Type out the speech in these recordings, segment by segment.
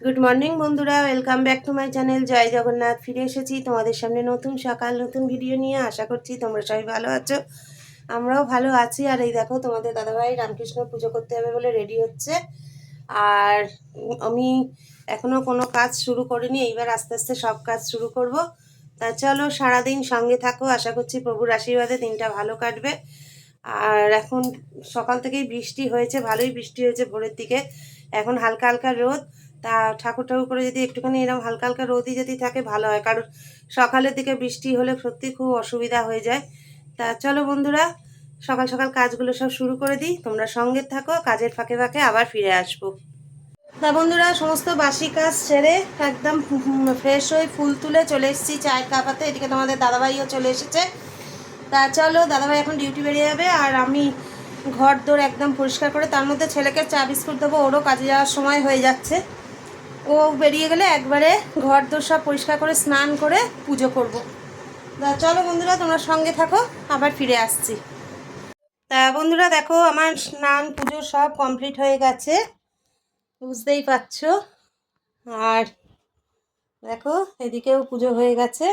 Good morning বন্ধুরা। Welcome back to my channel Joy Jagannath. ফিরে এসেছি তোমাদের সামনে নতুন সকাল, নতুন ভিডিও নিয়ে। আশা করছি তোমরা সবাই ভালো আছো। আমরাও ভালো আছি। আর এই দেখো, তোমাদের দাদাভাই রামকৃষ্ণ পুজো করতে হবে বলে রেডি হচ্ছে। আর আমি এখনও কোনো কাজ শুরু করিনি। এইবার আস্তে আস্তে সব কাজ শুরু করব। তা চলো, সারাদিন সঙ্গে থাকো। আশা করছি প্রভুর আশীর্বাদে দিনটা ভালো কাটবে। আর এখন সকাল থেকেই বৃষ্টি হয়েছে। ভালোই বৃষ্টি হয়েছে ভোরের দিকে। এখন হালকা হালকা রোদ। তা ঠাকুর ঠাকুর করে যদি একটুখানি এরকম হালকা হালকা রোদই যদি থাকে, ভালো হয়। কারণ সকালের দিকে বৃষ্টি হলে সত্যি খুব অসুবিধা হয়ে যায়। তা চলো বন্ধুরা, সকাল সকাল কাজগুলো সব শুরু করে দিই। তোমরা সঙ্গে থাকো, কাজের ফাঁকে ফাঁকে আবার ফিরে আসব। তা বন্ধুরা, সমস্ত বাসি কাজ সেরে একদম ফ্রেশ হয়ে ফুল তুলে চলে এসেছি চায়ের কাপাতে এদিকে তোমাদের দাদাভাইও চলে এসেছে। তা চলো, দাদাভাই এখন ডিউটি বেরিয়ে যাবে আর আমি ঘর দোর একদম পরিষ্কার করে, তার মধ্যে ছেলেকে চা বিস্কুট দেবো, ওরও কাজে যাওয়ার সময় হয়ে যাচ্ছে। ও বেরিয়ে গেলে একবারে ঘর দোর সব পরিষ্কার করে স্নান করে পুজো করব। তা চলো বন্ধুরা, তোমরা সঙ্গে থাকো, আবার ফিরে আসছি। তা বন্ধুরা, দেখো আমার স্নান পুজো সব কমপ্লিট হয়ে গেছে, বুঝতেই পারছ। আর দেখো, এদিকেও পুজো হয়ে গেছে।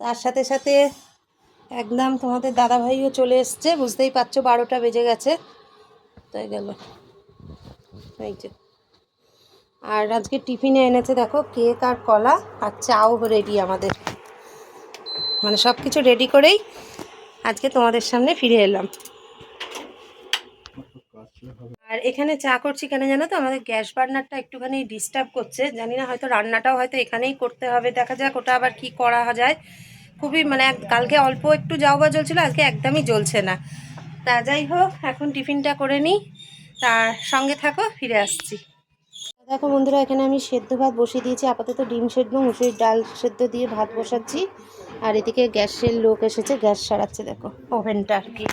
তার সাথে সাথে একদম তোমাদের দাদাভাইও চলে এসছে, বুঝতেই পারছ বারোটা বেজে গেছে। তাই গেল। এই যে। আর আজকে টিফিনে এনেছে দেখো কেক আর কলা আর চাও রেডি আমাদের। মানে সব কিছু রেডি করেই আজকে তোমাদের সামনে ফিরে এলাম। আর এখানে চা করছি কেন জানো তো? আমাদের গ্যাস বার্নারটা একটুখানি ডিস্টার্ব করছে। জানি না হয়তো রান্নাটাও হয়তো এখানেই করতে হবে। দেখা যাক ওটা আবার কি করা যায়। খুবই মানে কালকে অল্প একটু যাওয়া জ্বলছিল আজকে একদমই জ্বলছে না। তা যাই হোক, এখন টিফিনটা করে নিই। তার সঙ্গে থাকো, ফিরে আসছি। দেখো বন্ধুরা, এখানে আমি সেদ্ধ ভাত বসিয়ে দিয়েছি। আপাতত ডিম সেদ্ধ, মুসুরির ডাল সেদ্ধ দিয়ে ভাত বসাচ্ছি। আর এদিকে গ্যাসের লোক এসেছে, গ্যাস সারাচ্ছে, দেখো, ওভেনটা আর কি।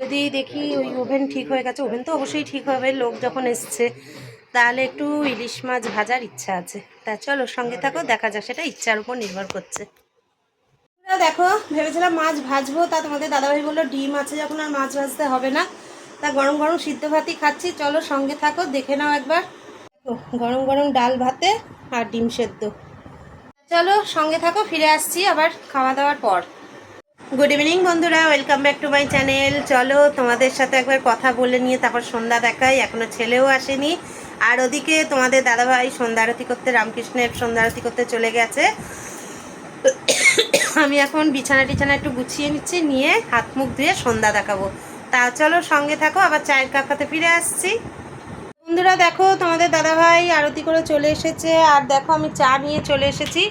যদি দেখি ওই ওভেন ঠিক হয়ে গেছে, ওভেন তো অবশ্যই ঠিক হবে, লোক যখন এসছে, তাহলে একটু ইলিশ মাছ ভাজার ইচ্ছা আছে। তা চলো, সঙ্গে থাকো, দেখা যাক, সেটা ইচ্ছার উপর নির্ভর করছে। দেখো, ভেবেছিলাম মাছ ভাজবো, তা তোমাদের দাদাভাই বলল ডিম আছে যখন আর মাছ ভাজতে হবে না। তা গরম গরম সিদ্ধ ভাতই খাচ্ছি, চলো সঙ্গে থাকো, দেখে নাও একবার। গরম গরম ডাল ভাতে আর ডিম সেদ্ধ। চলো সঙ্গে থাকো, ফিরে আসছি আবার খাওয়া দাওয়ার পর। গুড ইভিনিং বন্ধুরা welcome back to my channel চলো তোমাদের সাথে একবার কথা বলে নিয়ে তারপর সন্ধ্যা দেখাই, এখনও ছেলেও আসেনি। আর ওদিকে তোমাদের দাদাভাই সন্ধ্যা আরতি করতে, রামকৃষ্ণের সন্ধ্যা আরতি করতে চলে গেছে। আমি এখন বিছানা টিছানা একটু গুছিয়ে নিচ্ছি, নিয়ে হাত মুখ ধুয়ে সন্ধ্যা দেখাবো। তা চলো সঙ্গে থাকো, আবার চায়ের কাপ হাতে ফিরে আসছি। বন্ধুরা দেখো, তোমাদের দাদাভাই আরতি করে চলে এসেছে, আর দেখো আমি চা নিয়ে চলে এসেছি।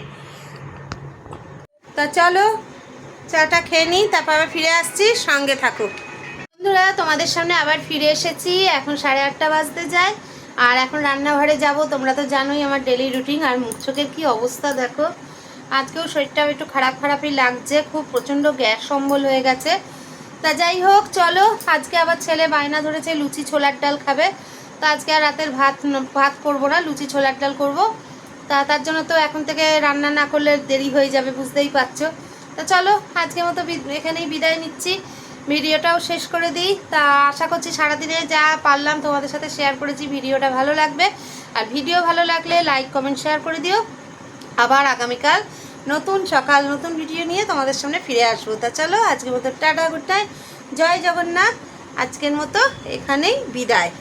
তা চলো, চাটা খেয়ে নিই, তারপর আবার ফিরে আসছি, সঙ্গে থাকো। বন্ধুরা, তোমাদের সামনে আবার ফিরে এসেছি, এখন সাড়ে আটটা বাজতে যায়, আর এখন রান্নাঘরে যাব, তোমরা তো জানোই আমার ডেলি রুটিন আর মুখ চোখের কী অবস্থা দেখো। আজকেও শরীরটাও একটু খারাপ খারাপই লাগছে, খুব প্রচণ্ড গ্যাস অম্বল হয়ে গেছে। তা যাই হোক, চলো, আজকে আবার ছেলে বায়না ধরেছে, লুচি ছোলার ডাল খাবে। তা আজকে আর রাতের ভাত ভাত করব না, লুচি ছোলার ডাল করব। তা তার জন্য তো এখন থেকে রান্না না করলে দেরি হয়ে যাবে, বুঝতেই পারছ। তা চলো, আজকের মতো এখানেই বিদায় নিচ্ছি। ভিডিওটাও শেষ করে দিই। তা আশা করছি সারাদিনে যা পারলাম তোমাদের সাথে শেয়ার করেছি, ভিডিওটা ভালো লাগবে। আর ভিডিও ভালো লাগলে লাইক, কমেন্ট, শেয়ার করে দিও। আবার আগামীকাল নতুন সকাল, নতুন ভিডিও নিয়ে তোমাদের সামনে ফিরে আসব। তা চলো, আজকের মতো tata good night Joy Jagannath. আজকের মতো এখানেই বিদায়।